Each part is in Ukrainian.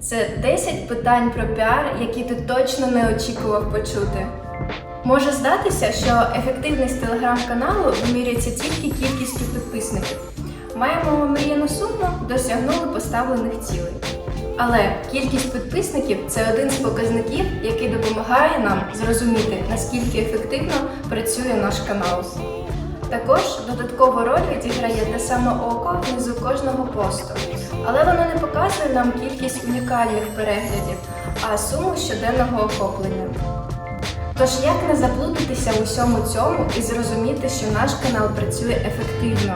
Це 10 питань про піар, які ти точно не очікував почути. Може здатися, що ефективність телеграм-каналу вимірюється тільки кількістю підписників. Маємо мріяну суму, досягнули поставлених цілей. Але кількість підписників це один з показників, який допомагає нам зрозуміти, наскільки ефективно працює наш канал. Також додаткову роль відіграє те саме око внизу кожного посту, але воно не показує нам кількість унікальних переглядів, а суму щоденного охоплення. Тож як не заплутатися в усьому цьому і зрозуміти, що наш канал працює ефективно?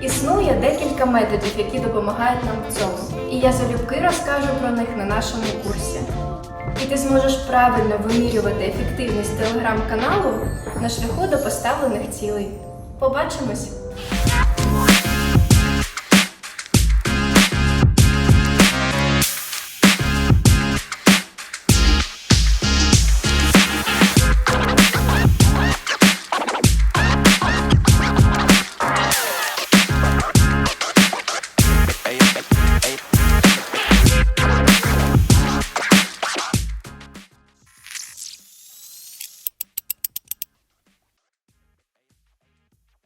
Існує декілька методів, які допомагають нам в цьому, і я залюбки розкажу про них на нашому курсі. І ти зможеш правильно вимірювати ефективність телеграм-каналу на шляху до поставлених цілей. Побачимось!